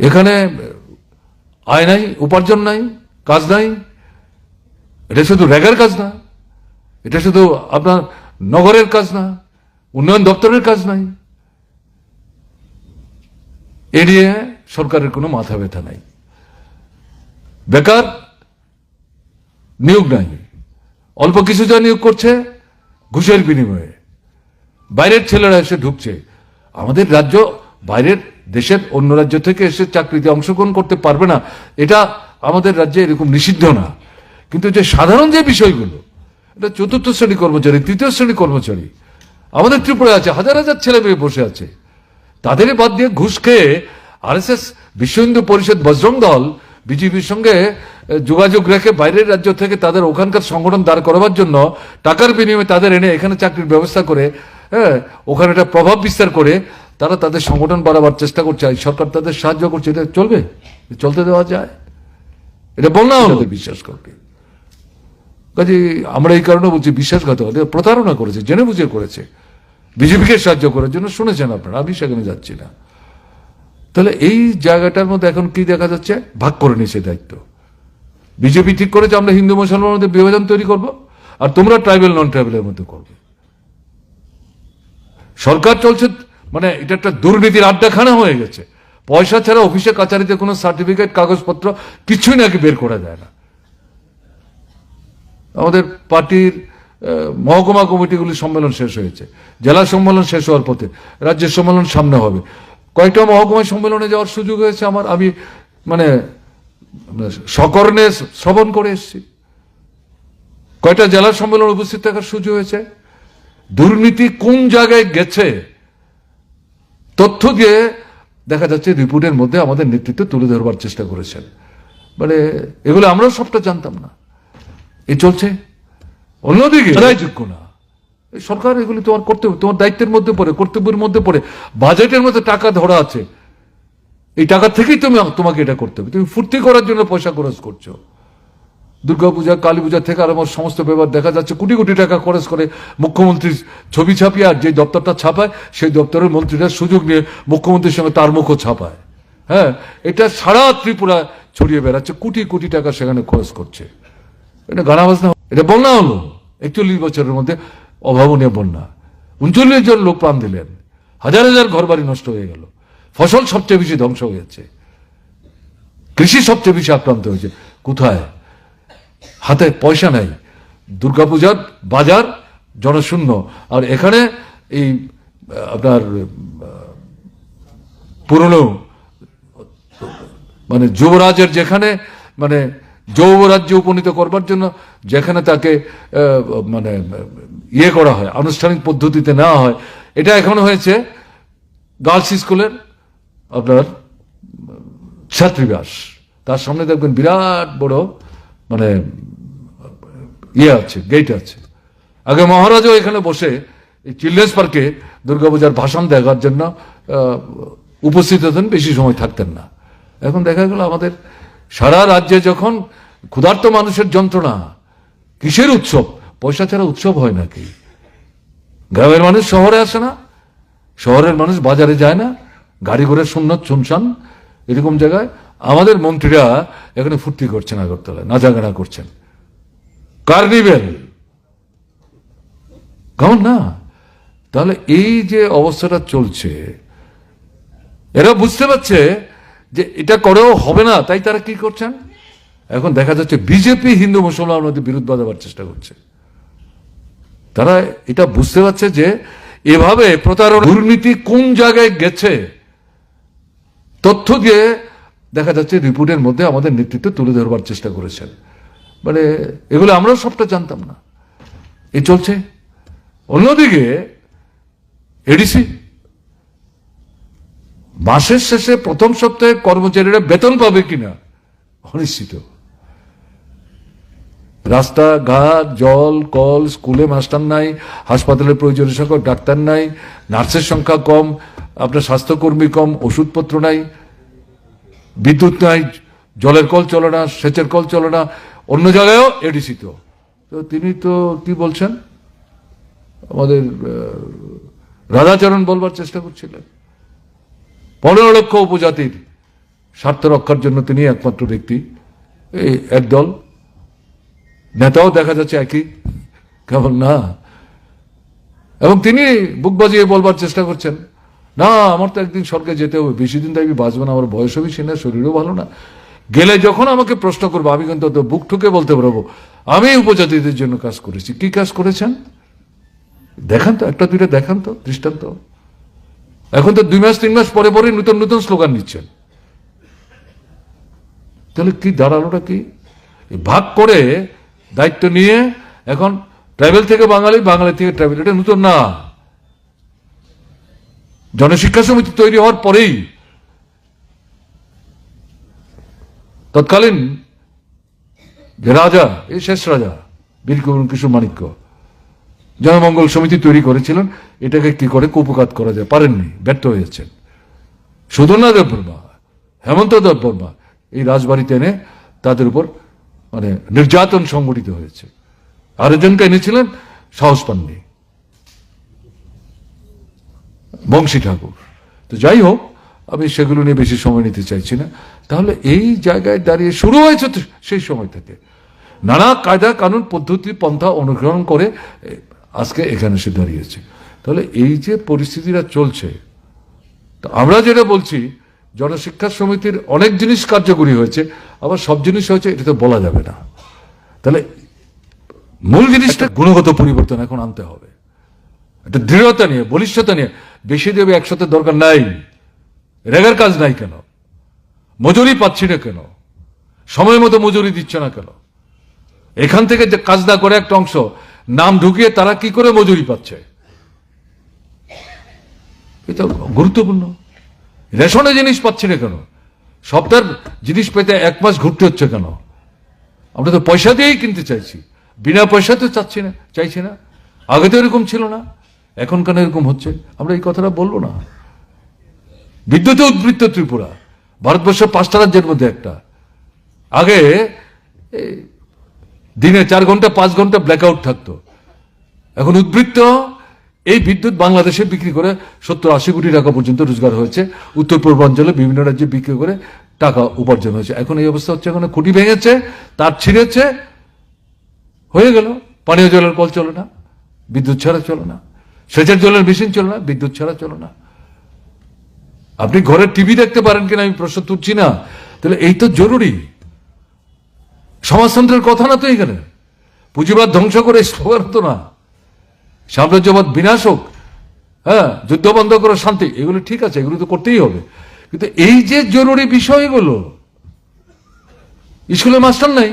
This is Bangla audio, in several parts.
এখানে আয় নাই, উপার্জন নাই, কাজ নাই। এটা শুধু রেগার কাজ না, এটা শুধু আপনার নগরের কাজ না, উন্নয়ন দপ্তরের কাজ নাই। এ নিয়ে সরকারের কোনো মাথা ব্যথা নাই। বেকার নিয়োগ নাই। অল্প কিছু যা নিয়োগ করছে, ঘুষের বিনিময়ে। বাইরের ছেলেরা এসে ঢুকছে। আমাদের রাজ্য বাইরের দেশের অন্য রাজ্য থেকে এসে চাকরিতে অংশগ্রহণ করতে পারবে না, এটা আমাদের রাজ্যে এরকম নিষিদ্ধ না। কিন্তু যে সাধারণ যে বিষয়গুলো, এটা চতুর্থ শ্রেণি কর্মচারী, তৃতীয় শ্রেণি কর্মচারী, আমাদের ত্রিপুরায় আছে, হাজার হাজার ছেলে মেয়ে বসে আছে। তাদের বাদ দিয়ে ঘুষ খেয়ে আরএসএস, বিশ্ব হিন্দু পরিষদ বজরং দল, বিজেপির সঙ্গে যোগাযোগ রেখে বাইরের রাজ্য থেকে তাদের ওখানকার সংগঠন দাঁড় করাবার জন্য টাকার বিনিময়ে তাদের এনে এখানে চাকরির ব্যবস্থা করে হ্যাঁ ওখানে একটা প্রভাব বিস্তার করে তারা তাদের সংগঠন বাড়াবার চেষ্টা করছে আর সরকার তাদের সাহায্য করছে। এটা চলবে? চলতে দেওয়া যায়? এটা বল না হলো বিশ্বাস করবে। কাজে আমরা এই কারণে বলছি বিশ্বাসঘাতক এটা প্রতারণা করেছে জেনে বুঝে করেছে। বিজেপিকে সাহায্য করার জন্য শুনেছেন আপনারা আমি সেখানে যাচ্ছি না। তাহলে এই জায়গাটার মধ্যে এখন কি দেখা যাচ্ছে? ভাগ করে নিয়েছে দায়িত্ব। বিজেপি ঠিক করেছে আমরা হিন্দু মুসলমানের মধ্যে বিভাজন তৈরি করব আর তোমরা ট্রাইবেল নন ট্রাইবেলের মধ্যে করবে। সরকার চলছে মানে এটা একটা দুর্নীতির আড্ডাখানা হয়ে গেছে। পয়সা ছাড়া অফিসে কাচারিতে কোনো সার্টিফিকেট, কাগজপত্র কিছুই নাকি বের করা যায় না। আমাদের পার্টির মহকুমা কমিটিগুলির সম্মেলন শেষ হয়েছে। জেলা সম্মেলন শেষ হওয়ার পথে রাজ্যের সম্মেলন সামনে হবে। কয়েকটা মহকুমা সম্মেলনে যাওয়ার সুযোগ হয়েছে আমার। আমি মানে সকর্ণে শ্রবণ করে এসেছি। কয়টা জেলা সম্মেলন উপস্থিত থাকার সুযোগ হয়েছে। দুর্নীতি কোন জায়গায় গেছে তথ্য দিয়ে দেখা যাচ্ছে রিপোর্টের মধ্যে আমাদের নেতৃত্ব তুলে ধরবার চেষ্টা করেছেন। মানে এগুলো আমরাও সবটা জানতাম না। এ চলছে। অন্যদিকে যোগ্য না। এই সরকার এগুলি তোমার কর্তব্য তোমার দায়িত্বের মধ্যে পড়ে কর্তব্যের মধ্যে পড়ে বাজেটের মধ্যে টাকা ধরা আছে। এই টাকা থেকেই তুমি তোমাকে এটা করতে হবে। তুমি ফুর্তি করার জন্য পয়সা খরচ করছ। দুর্গাপূজা কালী পূজা থেকে আর আমার সমস্ত ব্যাপার দেখা যাচ্ছে। কোটি কোটি টাকা খরচ করে মুখ্যমন্ত্রীর ছবি ছাপিয়ে আর যে দপ্তরটা ছাপায়, সেই দপ্তরের মন্ত্রীরা সুযোগ নিয়ে মুখ্যমন্ত্রীর সঙ্গে তার মুখও ছাপায়। হ্যাঁ এটা সারা ত্রিপুরা ছড়িয়ে বেড়াচ্ছে। কোটি কোটি টাকা সেখানে খরচ করছে। এটা গানা বাজনা এটা বন্যা হলো। একচল্লিশ বছরের মধ্যে অভাবনীয় বন্যা। উনচল্লিশ জন লোক প্রাণ দিলেন। হাজার হাজার ঘরবাড়ি নষ্ট হয়ে গেল। ফসল সবচেয়ে বেশি ধ্বংস হয়েছে। কৃষি সবচেয়ে বেশি আক্রান্ত হয়েছে। কোথায়? হাতে পয়সা নাই। দুর্গাপূজার বাজার জনশূন্য। আর এখানে এই আপনার পুরনো মানে যুবরাজের যেখানে মানে যৌবরাজ্যে উপনীত করবার জন্য যেখানে তাকে মানে ইয়ে করা হয়, আনুষ্ঠানিক পদ্ধতিতে নেওয়া হয়, এটা এখন হয়েছে। গার্লস স্কুলের আপনার ছাত্রীবাস। তার সামনে দেখবেন বিরাট বড় মানে ইয়ে আছে গেট আছে। আগে মহারাজও এখানে বসে চিলড্রেন্স পার্কে দুর্গাপূজার ভাষণ দেখার জন্য উপস্থিত হতেন, বেশি সময় থাকতেন না। এখন দেখা গেল আমাদের সারা রাজ্যে যখন ক্ষুধার্ত মানুষের যন্ত্রণা, কিসের উৎসব? পয়সা ছাড়া উৎসব হয় নাকি? গ্রামের মানুষ শহরে আসে না, শহরের মানুষ বাজারে যায় না, গাড়ি ঘোড়া শূন্য শুনশান, এরকম জায়গায় আমাদের মন্ত্রীরা এখানে ফুর্তি করছেন আগরতলায়, নাচাগানা করছেন। কার্নিভেল কেমন না। তাহলে এই যে অবস্থাটা চলছে, এরা বুঝতে পারছে যে এটা করেও হবে না, তাই তারা কি করছেন? এখন দেখা যাচ্ছে বিজেপি হিন্দু মুসলমান মধ্যে বিরোধ বাঁধাবার চেষ্টা করছে। তারা এটা বুঝতে পারছে যে এভাবে প্রতারণা দুর্নীতি কোন জায়গায় গেছে, তথ্য দিয়ে দেখা যাচ্ছে রিপোর্টের মধ্যে আমাদের নেতৃত্ব তুলে ধরবার চেষ্টা করেছেন। মানে এগুলো আমরাও সবটা জানতাম না। এ চলছে। অন্যদিকে এডিসি মাসের শেষে প্রথম সপ্তাহে কর্মচারীরা বেতন পাবে কিনা, অনিশ্চিত। রাস্তাঘাট, জল, কল, স্কুলে মাস্টার নাই, হাসপাতালের প্রয়োজনীয় সংখ্যক ডাক্তার নাই, নার্সের সংখ্যা কম, আপনার স্বাস্থ্যকর্মী কম, ওষুধপত্র নাই, বিদ্যুৎ নাই, জলের কল চলে না, সেচের কল চলে না অন্য জায়গায়ও এডিসি তো। তো তিনি তো, কি বলছেন? আমাদের রাধাচরণ বলবার চেষ্টা করছিলেন। পনেরো লক্ষ উপজাতির স্বার্থ রক্ষার জন্য তিনি একমাত্র ব্যক্তি। এই একদল নেতাও দেখা যাচ্ছে একই। কেমন না? এবং তিনি বুক বাজিয়ে বলবার চেষ্টা করছেন, না, আমার তো একদিন স্বর্গে যেতে হবে, বেশি দিন তো আমি বাঁচবো না, আমার বয়সও বেশি না শরীরও ভালো না। গেলে যখন আমাকে প্রশ্ন করব, আমি কিন্তু অত বুক ঠুকে বলতে পারব? আমি উপজাতিদের জন্য কাজ করেছি। কি কাজ করেছেন? দেখান তো, একটা দুইটা দেখান তো, দৃষ্টান্ত। এখন তো দুই মাস, তিন মাস পরে পরে নতুন নতুন স্লোগান নিচ্ছেন তাহলে কি দাঁড়ালোটা কি? ভাগ করে দায়িত্ব নিয়ে এখন ট্রাইবেল থেকে বাঙালি বাঙালি থেকে ট্রাইবেল, এটা নতুন না। জনশিক্ষা সমিতি তৈরি হওয়ার পরেই তৎকালীন যে রাজা, এই শেষ রাজা, বীর কিশোর মাণিক্য, জনমঙ্গল সমিতি তৈরি করেছিলেন, এটাকে কি করে কুপকাত করা যায় পারেননি, ব্যর্থ হয়েছেন। সুধনা দেববর্মা, হেমন্ত দেব বর্মা এই রাজবাড়িতে এনে তাদের উপর মানে নির্যাতন সংগঠিত হয়েছে। আরেকজনকে এনেছিলেন, সাহস পাননি। বংশী ঠাকুর। তো যাই হোক আমি সেগুলো নিয়ে বেশি সময় নিতে চাইছি না। তাহলে এই জায়গায় দাঁড়িয়ে শুরু হয়েছে সেই সময় থেকে। নানা কায়দা কানুন পদ্ধতি পন্থা অনুসরণ করে আজকে এখানে এসে দাঁড়িয়েছে। তাহলে এই যে পরিস্থিতিটা চলছে, তো আমরা যেটা বলছি, জনশিক্ষা সমিতির অনেক জিনিস কার্যকরী হয়েছে, আবার সব জিনিস হয়েছে, এটা তো বলা যাবে না। তাহলে মূল জিনিসটা গুণগত পরিবর্তন এখন আনতে হবে। একটা দৃঢ়তা নিয়ে, বলিষ্ঠতা নিয়ে, বেশি দেবে একসাথে দরকার নাই। রেগার কাজ নাই কেন? মজুরি পাচ্ছি না কেন? সময় মতো মজুরি দিচ্ছে না কেন? এখান থেকে যে কাজ না করে একটা অংশ, নাম ঢুকিয়ে তারা কি করে মজুরি পাচ্ছে? এটা গুরুত্বপূর্ণ। রেশনে জিনিস পাচ্ছি না কেন? সপ্তাহের জিনিস পেতে এক মাস ঘুরতে হচ্ছে কেন? আমরা তো পয়সা দিয়েই কিনতে চাইছি। বিনা পয়সা তো চাচ্ছি না, চাইছি না। আগে তো এরকম ছিল না, এখন কেন এরকম হচ্ছে? আমরা এই কথাটা বলব না। বিদ্যুতে উদ্বৃত্ত ত্রিপুরা। ভারতবর্ষের পাঁচটা রাজ্যের মধ্যে একটা। আগে দিনে চার ঘণ্টা, পাঁচ ঘণ্টা ব্ল্যাকআউট থাকতো। এখন উদ্বৃত্ত, এই বিদ্যুৎ বাংলাদেশে বিক্রি করে সত্তর আশি কোটি টাকা পর্যন্ত রোজগার হয়েছে। উত্তর পূর্বাঞ্চলে বিভিন্ন রাজ্যে বিক্রি করে টাকা উপার্জন হয়েছে। এখন এই অবস্থা হচ্ছে, এখন খুঁটি ভেঙেছে, তার ছিঁড়েছে। হয়ে গেল। পানীয় জলের কল চলে না, বিদ্যুৎ ছাড়া চলে না। সেচের জলের মেশিন চলে না, বিদ্যুৎ ছাড়া চলে না। আপনি ঘরে টিভি দেখতে পারেন কিনা আমি প্রশ্ন তুলছি না। তাহলে এই তো জরুরি। সমাজতন্ত্রের কথা না তো এখানে। পুঁজিবাদ ধ্বংস করে স্লোগান তো না। সাম্রাজ্যবাদ বিনাশ হোক হ্যাঁ যুদ্ধ বন্ধ করো, শান্তি, এগুলো ঠিক আছে, এগুলো তো করতেই হবে। কিন্তু এই যে জরুরি বিষয়গুলো স্কুলে মাস্টার নাই,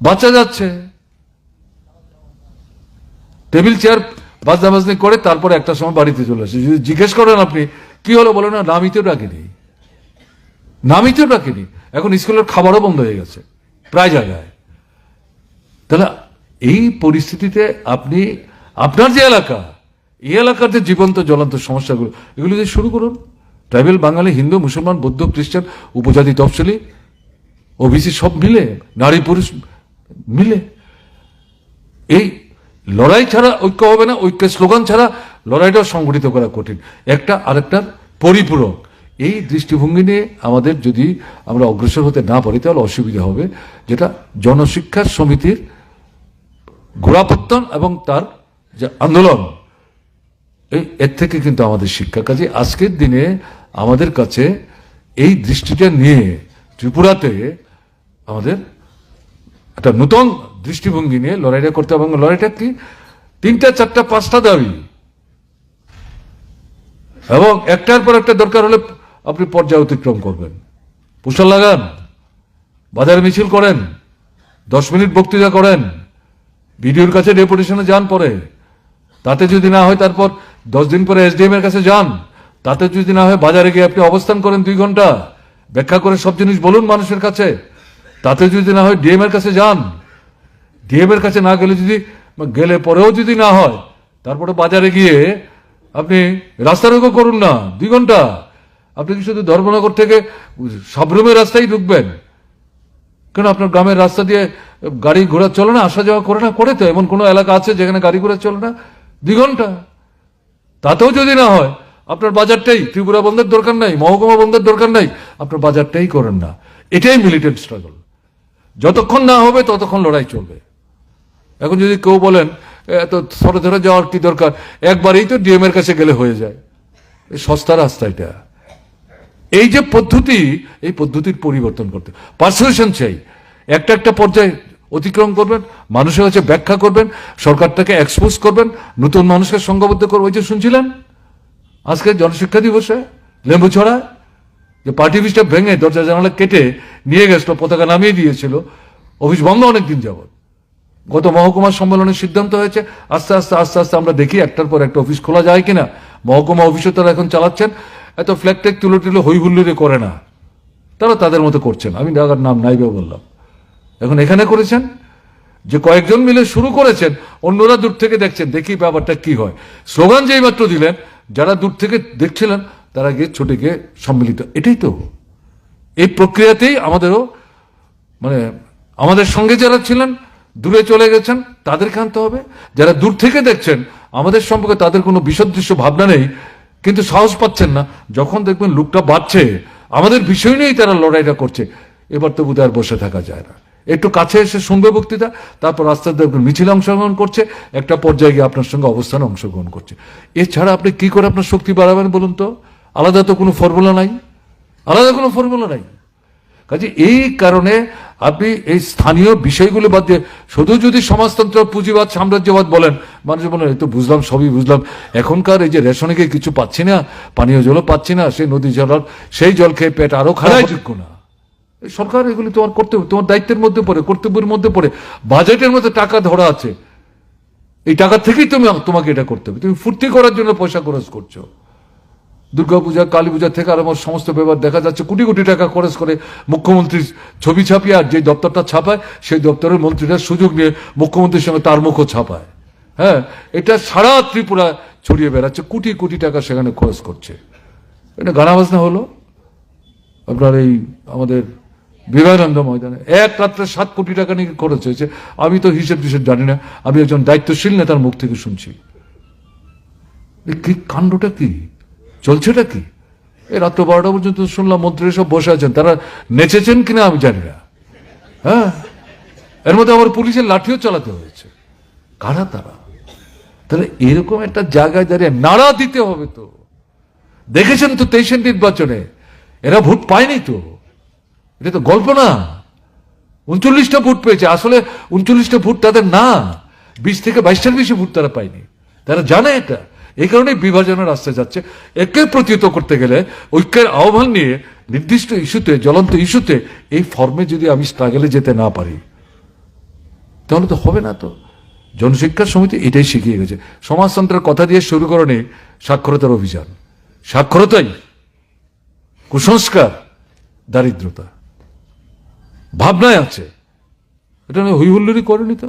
বাচ্চা যাচ্ছে, টেবিল, চেয়ার বাজনা বাজনি করে তারপরে একটা সময় বাড়িতে চলে আসে। যদি জিজ্ঞেস করেন আপনি, কি হলো? বলে, না নামই তো ডাকেনি। নামই তো ডাকেনি। এখন স্কুলের খাবারও বন্ধ হয়ে গেছে, প্রায় জায়গায়। তাহলে এই পরিস্থিতিতে আপনি, আপনার যে এলাকা, এই এলাকার যে জীবন্ত, জ্বলন্ত সমস্যাগুলো, এগুলো যদি শুরু করুন। ট্রাইবেল বাঙালি, হিন্দু, মুসলমান, বৌদ্ধ, খ্রিস্টান, উপজাতি, তফসিলি, ওবিসি সব মিলে, নারী, পুরুষ মিলে, এই লড়াই ছাড়া ঐক্য হবে না, ঐক্যের স্লোগান ছাড়া লড়াইটাও সংগঠিত করা কঠিন। একটা আরেকটার পরিপূরক। এই দৃষ্টিভঙ্গি নিয়ে আমাদের যদি আমরা অগ্রসর হতে না পারি, তাহলে অসুবিধা হবে, যেটা জনশিক্ষা সমিতির গোড়াপত্তন এবং তার যে আন্দোলন, এই এর থেকে কিন্তু আমাদের শিক্ষা কাজে। আজকের দিনে আমাদের কাছে এই দৃষ্টিটা নিয়ে ত্রিপুরাতে আমাদের একটা নতুন দৃষ্টিভঙ্গি নিয়ে লড়াইটা করতে হবে। এবং লড়াইটা কি? তিনটা, চারটা, পাঁচটা দাবি। এবং একটার পর একটা দরকার হলে আপনি পর্যায় অতিক্রম করবেন। পোশাক লাগান, বাজারে মিছিল করেন, দশ মিনিট বক্তৃতা করেন বিডিওর কাছে ডেপুটেশনে যান পরে। তাতে যদি না হয় তারপর দশ দিন পরে এসডিএম এর কাছে যান। তাতে যদি না হয় বাজারে গিয়ে আপনি অবস্থান করেন দুই ঘণ্টা। ব্যাখ্যা করে সব জিনিস বলুন মানুষের কাছে। তাতে যদি না হয় ডিএম এর কাছে যান। ডিএম এর কাছে না গেলে যদি, গেলে পরেও যদি না হয়, তারপরে বাজারে গিয়ে আপনি রাস্তা রোগও করুন না, দুই ঘণ্টা। আপনি কি শুধু ধর্মনগর থেকে সবরুমের রাস্তায় ঢুকবেন? কেন আপনার গ্রামের রাস্তা দিয়ে গাড়ি ঘোড়া চলে না, আসা যাওয়া করে না? করে তো, এমন কোনো এলাকা আছে যেখানে গাড়ি ঘোড়া চলে না? দুই ঘণ্টা। তাতেও যদি না হয়, আপনার বাজারটাই, ত্রিপুরা বন্ধের দরকার নাই, মহকুমা বন্ধের দরকার নাই, আপনার বাজারটাই করেন না। এটাই মিলিটেন্ট স্ট্রাগল যতক্ষণ না হবে, ততক্ষণ লড়াই চলবে। এখন যদি কেউ বলেন এত ধরে ধরে যাওয়ার কি দরকার? একবারেই তো ডিএম এর কাছে গেলে হয়ে যায়। সস্তা রাস্তা এটা। এই যে পদ্ধতি, এই পদ্ধতির পরিবর্তন করতে পারসুয়েশন চাই। একটা একটা পর্যায়ে অতিক্রম করবেন, মানুষের কাছে ব্যাখ্যা করবেন, সরকারটাকে এক্সপোজ করবেন, নতুন মানুষকে সংঘবদ্ধ করবেন। ওই যে শুনছিলেন? আজকে জনশিক্ষা দিবসে, লেম্বু ছড়া যে পার্টি অফিসটা ভেঙে দরজা জানালা কেটে নিয়ে গেছিল, পতাকা নামিয়ে দিয়েছিল। অফিস বন্ধ অনেকদিন যাবত গত মহকুমা সম্মেলনের সিদ্ধান্ত হয়েছে, আস্তে আস্তে আস্তে আস্তে আমরা দেখি একটার পর একটা অফিস খোলা যায় কিনা। মহকুমা অফিসও তারা এখন চালাচ্ছেন। এত ফ্ল্যাগ ট্যাগ তুলো টুলো হই হুল্লোড়ে করে না। তারা তাদের মতো করছেন। আমি জায়গার নাম নাইবে বললাম। এখন এখানে করেছেন? যে কয়েকজন মিলে শুরু করেছেন, অন্যরা দূর থেকে দেখছেন। দেখি ব্যাপারটা কি হয়। স্লোগান যেই মাত্র দিলেন, যারা দূর থেকে দেখছিলেন, তারা গিয়ে ছুটে গিয়ে সম্মিলিত। এটাই তো। এই প্রক্রিয়াতেই আমাদেরও মানে আমাদের সঙ্গে যারা ছিলেন দূরে চলে গেছেন তাদেরকে আনতে হবে। যারা দূর থেকে দেখছেন, আমাদের সম্পর্কে তাদের কোনো বিসদৃশ্য ভাবনা নেই, কিন্তু সাহস পাচ্ছেন না। যখন দেখবেন লুকটা বাড়ছে, আমাদের বিষয় নিয়েই তারা লড়াইটা করছে। এবার তো বোধহয় আর বসে থাকা যায় না। একটু কাছে এসে শুনবে বক্তৃতা, তারপর আস্তে দেখবেন মিছিলে অংশগ্রহণ করছে, একটা পর্যায়ে গিয়ে আপনার সঙ্গে অবস্থানে অংশগ্রহণ করছে। এছাড়া আপনি কি করে আপনার শক্তি বাড়াবেন বলুন তো? আলাদা তো কোনো ফর্মুলা নাই। আলাদা কোনো ফর্মুলা নাই। কাজে এই কারণে আপনি এই স্থানীয় বিষয়গুলো বাদ দিয়ে শুধু যদি সমাজতন্ত্র পুঁজিবাদ সাম্রাজ্যবাদ বলেন মানুষ বলেন এই তো বুঝলাম সবই বুঝলাম। এখনকার এই যে রেশনে গিয়ে কিছু পাচ্ছি না পানীয় জলও পাচ্ছি না সেই নদী জল সেই জল খেয়ে পেট আরও খারাপ যোগ্য না। এই সরকার এগুলি তোমার করতে তোমার দায়িত্বের মধ্যে পড়ে কর্তব্যের মধ্যে পড়ে বাজেটের মধ্যে টাকা ধরা আছে। এই টাকা থেকেই তুমি তোমাকে এটা করতে হবে। তুমি ফুর্তি করার জন্য পয়সা খরচ করছ। দুর্গাপূজা কালী পূজা থেকে আরম্ভ সমস্ত ব্যাপার দেখা যাচ্ছে। কোটি কোটি টাকা খরচ করে মুখ্যমন্ত্রীর ছবি ছাপিয়ে আর যে দপ্তরটা ছাপায়, সেই দপ্তরের মন্ত্রীরা সুযোগ নিয়ে মুখ্যমন্ত্রীর সঙ্গে তার মুখও ছাপায়। হ্যাঁ এটা সারা ত্রিপুরা ছড়িয়ে বেড়াচ্ছে। কোটি কোটি টাকা সেখানে খরচ করছে। এটা গানা বাজনা হলো। আপনার এই আমাদের বিবেকানন্দ ময়দানে এক রাত্রে সাত কোটি টাকা নাকি খরচ হয়েছে। আমি তো হিসেব টিসেব জানি না। আমি একজন দায়িত্বশীল নেতার মুখ থেকে শুনছি। কি কাণ্ডটা কি? চলছেটা কি? এই রাত্র বারোটা পর্যন্ত শুনলাম মন্ত্রী সব বসে আছেন। তারা নেচেছেন কিনা আমি জানি না। হ্যাঁ? এর মধ্যে আমার পুলিশের লাঠিও চালাতে হয়েছে। কারা তারা? তাহলে এরকম একটা জায়গায় দাঁড়িয়ে নাড়া দিতে হবে তো। দেখেছেন তো তেইশের নির্বাচনে? এরা ভোট পায়নি তো। এটা তো গল্প না। উনচল্লিশটা ভোট পেয়েছে। আসলে উনচল্লিশটা ভোট তাদের না। বিশ থেকে বাইশটার বেশি ভোট তারা পায়নি। তারা জানে এটা। এই কারণে বিভাজনের রাস্তায় যাচ্ছে। একে প্রতিহত করতে গেলে ঐক্যের আহ্বান নিয়ে নির্দিষ্ট ইস্যুতে, জ্বলন্ত ইস্যুতে এই ফর্মে যদি আমি স্ট্রাগলে যেতে না পারি, তাহলে তো হবে না তো। জনশিক্ষা সমিতি এটাই শিখিয়ে গেছে। সমাজতন্ত্রের কথা দিয়ে শুরু করেনি সাক্ষরতার অভিযান। সাক্ষরতাই কুসংস্কার, দারিদ্রতা। ভাবনায় আছে। এটা আমি হুইহুল্লুরি করেনি তো।